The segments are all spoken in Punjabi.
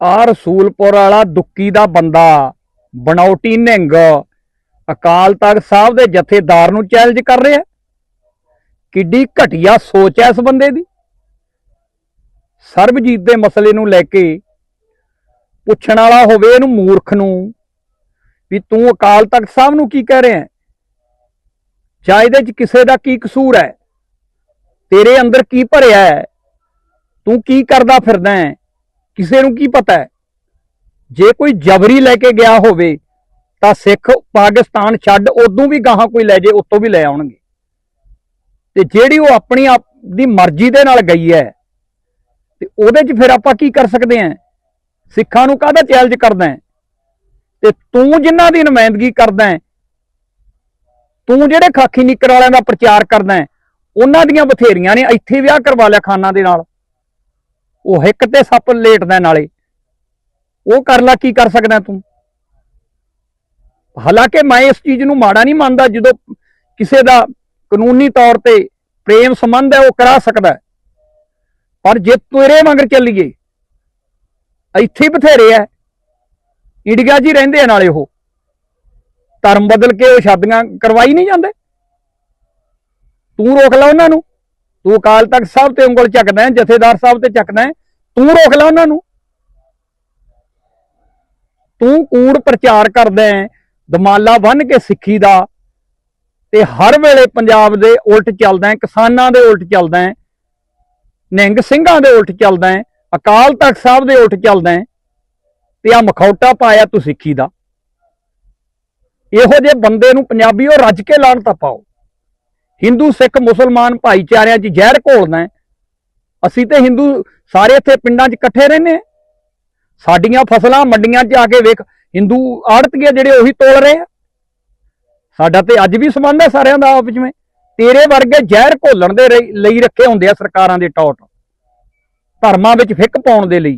ਆ ਰਸੂਲਪੁਰ ਵਾਲਾ ਦੁੱਕੀ ਦਾ ਬੰਦਾ ਬਣਾਉਟੀ ਨਿੰਗ। ਅਕਾਲ ਤਖਤ ਸਾਹਿਬ ਦੇ ਜਥੇਦਾਰ ਨੂੰ ਚੈਲੰਜ ਕਰ ਰਿਹਾ। ਕਿੱਡੀ ਘਟੀਆ ਸੋਚ ਹੈ ਇਸ ਬੰਦੇ ਦੀ। ਸਰਬਜੀਤ ਦੇ ਮਸਲੇ ਨੂੰ ਲੈ ਕੇ ਪੁੱਛਣ ਵਾਲਾ ਹੋਵੇ ਇਹਨੂੰ ਮੂਰਖ ਨੂੰ, ਵੀ ਤੂੰ ਅਕਾਲ ਤਖਤ ਸਾਹਿਬ ਨੂੰ ਕੀ ਕਹਿ ਰਿਹਾ ਜਾਂ ਇਹਦੇ 'ਚ ਕਿਸੇ ਦਾ ਕੀ ਕਸੂਰ ਹੈ? ਤੇਰੇ ਅੰਦਰ ਕੀ ਭਰਿਆ ਹੈ? ਤੂੰ ਕੀ ਕਰਦਾ ਫਿਰਦਾ ਹੈ? ਕਿਸੇ ਨੂੰ ਕੀ ਪਤਾ ਹੈ? ਜੇ ਕੋਈ ਜਬਰੀ ਲੈ ਕੇ ਗਿਆ ਹੋਵੇ, ਤਾਂ ਸਿੱਖ ਪਾਕਿਸਤਾਨ ਛੱਡ ਉਦੋਂ ਵੀ ਗਾਹਾਂ ਕੋਈ ਲੈ ਜੇ, ਉਤੋਂ ਵੀ ਲੈ ਆਉਣਗੇ। ਤੇ ਜਿਹੜੀ ਉਹ ਆਪਣੀ ਆਪ ਦੀ ਮਰਜ਼ੀ ਦੇ ਨਾਲ ਗਈ ਹੈ, ਤੇ ਉਹਦੇ 'ਚ ਫਿਰ ਆਪਾਂ ਕੀ ਕਰ ਸਕਦੇ ਹਾਂ? ਸਿੱਖਾਂ ਨੂੰ ਕਾਹਦਾ ਚੈਲੰਜ ਕਰਦਾ ਤੇ ਤੂੰ ਜਿਨ੍ਹਾਂ ਦੀ ਨੁਮਾਇੰਦਗੀ ਕਰਦਾ ਤੂੰ ਜਿਹੜੇ ਖਾਕੀ ਨਿੱਕਰ ਵਾਲਿਆਂ ਦਾ ਪ੍ਰਚਾਰ ਕਰਦਾ ਉਹਨਾਂ ਦੀਆਂ ਬਥੇਰੀਆਂ ਨੇ, ਇੱਥੇ ਵਿਆਹ ਕਰਵਾ ਲਿਆ ਖਾਨਾਂ ਦੇ ਨਾਲ। ਉਹ ਹਿੱਕ ਤੇ ਸੱਪ ਲੇਟਦਾ ਨਾਲੇ। ਉਹ ਕਰ ਲਾ, ਕੀ ਕਰ ਸਕਦਾ ਤੂੰ? ਹਾਲਾਂਕਿ ਮੈਂ ਇਸ ਚੀਜ਼ ਨੂੰ ਮਾੜਾ ਨਹੀਂ ਮੰਨਦਾ, ਜਦੋਂ ਕਿਸੇ ਦਾ ਕਾਨੂੰਨੀ ਤੌਰ ਤੇ ਪ੍ਰੇਮ ਸੰਬੰਧ ਹੈ, ਉਹ ਕਰਾ ਸਕਦਾ ਪਰ ਜੇ ਤੇਰੇ ਮਗਰ ਚੱਲੀਏ, ਇੱਥੇ ਬਥੇਰੇ ਐ ਇੰਡੀਆ ਜੀ ਰਹਿੰਦੇ ਆ ਨਾਲੇ ਉਹ। ਧਰਮ ਬਦਲ ਕੇ ਉਹ ਸ਼ਾਦੀਆਂ ਕਰਵਾਈ ਨਹੀਂ ਜਾਂਦੇ। ਤੂੰ ਰੋਕ ਲੈ ਉਹਨਾਂ ਨੂੰ। ਤੂੰ ਅਕਾਲ ਤਖਤ ਸਾਹਿਬ ਤੇ ਉਂਗਲ ਚੱਕਦਾ ਹੈ, ਜਥੇਦਾਰ ਸਾਹਿਬ ਤੇ ਚੱਕਦਾ ਹੈ। ਤੂੰ ਰੋਕ ਲੈ ਉਹਨਾਂ ਨੂੰ। ਤੂੰ ਕੂੜ ਪ੍ਰਚਾਰ ਕਰਦਾ ਹੈ, ਦਮਾਲਾ ਬੰਨ ਕੇ ਸਿੱਖੀ ਦਾ, ਤੇ ਹਰ ਵੇਲੇ ਪੰਜਾਬ ਦੇ ਉਲਟ ਚੱਲਦਾ ਹੈ, ਕਿਸਾਨਾਂ ਦੇ ਉਲਟ ਚੱਲਦਾ ਹੈ, ਨਿਹੰਗ ਸਿੰਘਾਂ ਦੇ ਉਲਟ ਚੱਲਦਾ ਹੈ, ਅਕਾਲ ਤਖਤ ਸਾਹਿਬ ਦੇ ਉਲਟ ਚੱਲਦਾ ਹੈ, ਤੇ ਆ ਮਖੌਟਾ ਪਾਇਆ ਤੂੰ ਸਿੱਖੀ ਦਾ। ਇਹੋ ਜਿਹੇ ਬੰਦੇ ਨੂੰ ਪੰਜਾਬੀ ਉਹ ਰੱਜ ਕੇ ਲਾਣ ਤਾਂ ਪਾਓ। ਹਿੰਦੂ, ਸਿੱਖ, ਮੁਸਲਮਾਨ ਭਾਈਚਾਰਿਆਂ 'ਚ ਜ਼ਹਿਰ ਘੋਲਣਾ ਹੈ ਅਸੀਂ ਤੇ ਹਿੰਦੂ ਸਾਰੇ ਇੱਥੇ ਪਿੰਡਾਂ 'ਚ ਇਕੱਠੇ ਰਹਿੰਦੇ ਸਾਡੀਆਂ ਫਸਲਾਂ ਮੰਡੀਆਂ 'ਚ ਆ ਕੇ ਵੇਖ, ਹਿੰਦੂ ਆੜਤੀਏ ਜਿਹੜੇ ਉਹੀ ਤੋਲ ਰਹੇ ਆ। ਸਾਡਾ ਤੇ ਅੱਜ ਵੀ ਸੰਬੰਧ ਹੈ ਸਾਰਿਆਂ ਦਾ ਆਪਸ ਵਿੱਚ। ਤੇਰੇ ਵਰਗੇ ਜ਼ਹਿਰ ਘੋਲਣ ਦੇ ਲਈ ਰੱਖੇ ਹੁੰਦੇ ਆ ਸਰਕਾਰਾਂ ਦੇ ਟੌਟ ਧਰਮਾਂ ਵਿੱਚ ਫਿੱਕ ਪਾਉਣ ਦੇ ਲਈ।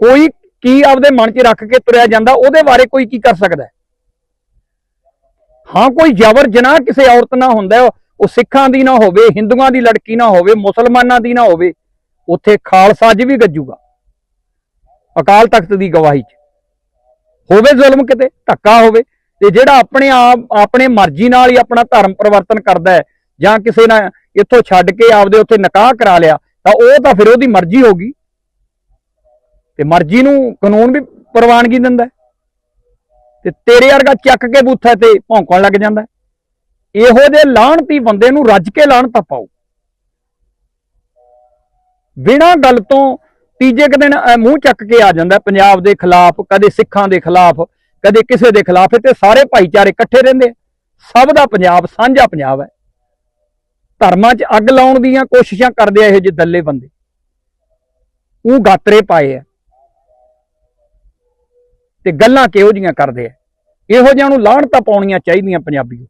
ਕੋਈ ਕੀ ਆਪਦੇ ਮਨ 'ਚ ਰੱਖ ਕੇ ਤੁਰਿਆ ਜਾਂਦਾ, ਉਹਦੇ ਬਾਰੇ ਕੋਈ ਕੀ ਕਰ ਸਕਦਾ? ਹਾਂ, ਕੋਈ ਜ਼ਬਰ ਜਨਾਹ ਕਿਸੇ ਔਰਤ ਨਾਲ ਹੁੰਦਾ ਉਹ ਸਿੱਖਾਂ ਦੀ ਨਾ ਹੋਵੇ, ਹਿੰਦੂਆਂ ਦੀ ਲੜਕੀ ਨਾ ਹੋਵੇ, ਮੁਸਲਮਾਨਾਂ ਦੀ ਨਾ ਹੋਵੇ, ਉੱਥੇ ਖਾਲਸਾ ਅੱਜ ਵੀ ਗੱਜੂਗਾ। ਅਕਾਲ ਤਖਤ ਦੀ ਗਵਾਹੀ 'ਚ। ਹੋਵੇ ਜ਼ੁਲਮ ਕਿਤੇ, ਧੱਕਾ ਹੋਵੇ, ਤੇ ਜਿਹੜਾ ਆਪਣੇ ਆਪ, ਆਪਣੇ ਮਰਜ਼ੀ ਨਾਲ ਹੀ ਆਪਣਾ ਧਰਮ ਪਰਿਵਰਤਨ ਕਰਦਾ ਹੈ, ਜਾਂ ਕਿਸੇ ਨਾਲ ਇੱਥੋਂ ਛੱਡ ਕੇ ਆਪਦੇ ਉੱਥੇ ਨਿਕਾਹ ਕਰਾ ਲਿਆ, ਤਾਂ ਉਹ ਤਾਂ ਫਿਰ ਉਹਦੀ ਮਰਜ਼ੀ ਹੋਗੀ ਤੇ ਮਰਜ਼ੀ ਨੂੰ ਕਾਨੂੰਨ ਵੀ ਪ੍ਰਵਾਨਗੀ ਦਿੰਦਾ ਤੇ ਤੇਰੇ ਵਰਗਾ ਚੱਕ ਕੇ ਬੂਥਾ ਤੇ ਭੌਂਕਣ ਲੱਗ ਜਾਂਦਾ ਇਹੋ ਜਿਹੇ ਲਾਹਣਤੀ ਬੰਦੇ ਨੂੰ ਰੱਜ ਕੇ ਲਾਹਣ ਤਾਂ ਪਾਓ। ਬਿਨਾਂ ਗੱਲ ਤੋਂ ਤੀਜੇ ਕੁ ਦਿਨ ਮੂੰਹ ਚੱਕ ਕੇ ਆ ਜਾਂਦਾ ਪੰਜਾਬ ਦੇ ਖਿਲਾਫ, ਕਦੇ ਸਿੱਖਾਂ ਦੇ ਖਿਲਾਫ, ਕਦੇ ਕਿਸੇ ਦੇ ਖਿਲਾਫ ਤੇ ਸਾਰੇ ਭਾਈਚਾਰੇ ਇਕੱਠੇ ਰਹਿੰਦੇ ਸਭ ਦਾ ਪੰਜਾਬ ਸਾਂਝਾ ਪੰਜਾਬ ਹੈ। ਧਰਮਾਂ 'ਚ ਅੱਗ ਲਾਉਣ ਦੀਆਂ ਕੋਸ਼ਿਸ਼ਾਂ ਕਰਦੇ ਆ ਇਹੋ ਜਿਹੇ ਦੱਲੇ ਬੰਦੇ। ਉਹ ਗਾਤਰੇ ਪਾਏ ਆ। ਤੇ ਗੱਲਾਂ ਕਿਹੋ ਜੀਆਂ ਕਰਦੇ ਆ। ਇਹੋ ਜਿਹਿਆਂ ਨੂੰ ਲਾਹਣ ਤਾਂ ਪਾਉਣੀਆਂ ਚਾਹੀਦੀਆਂ ਪੰਜਾਬੀਓ।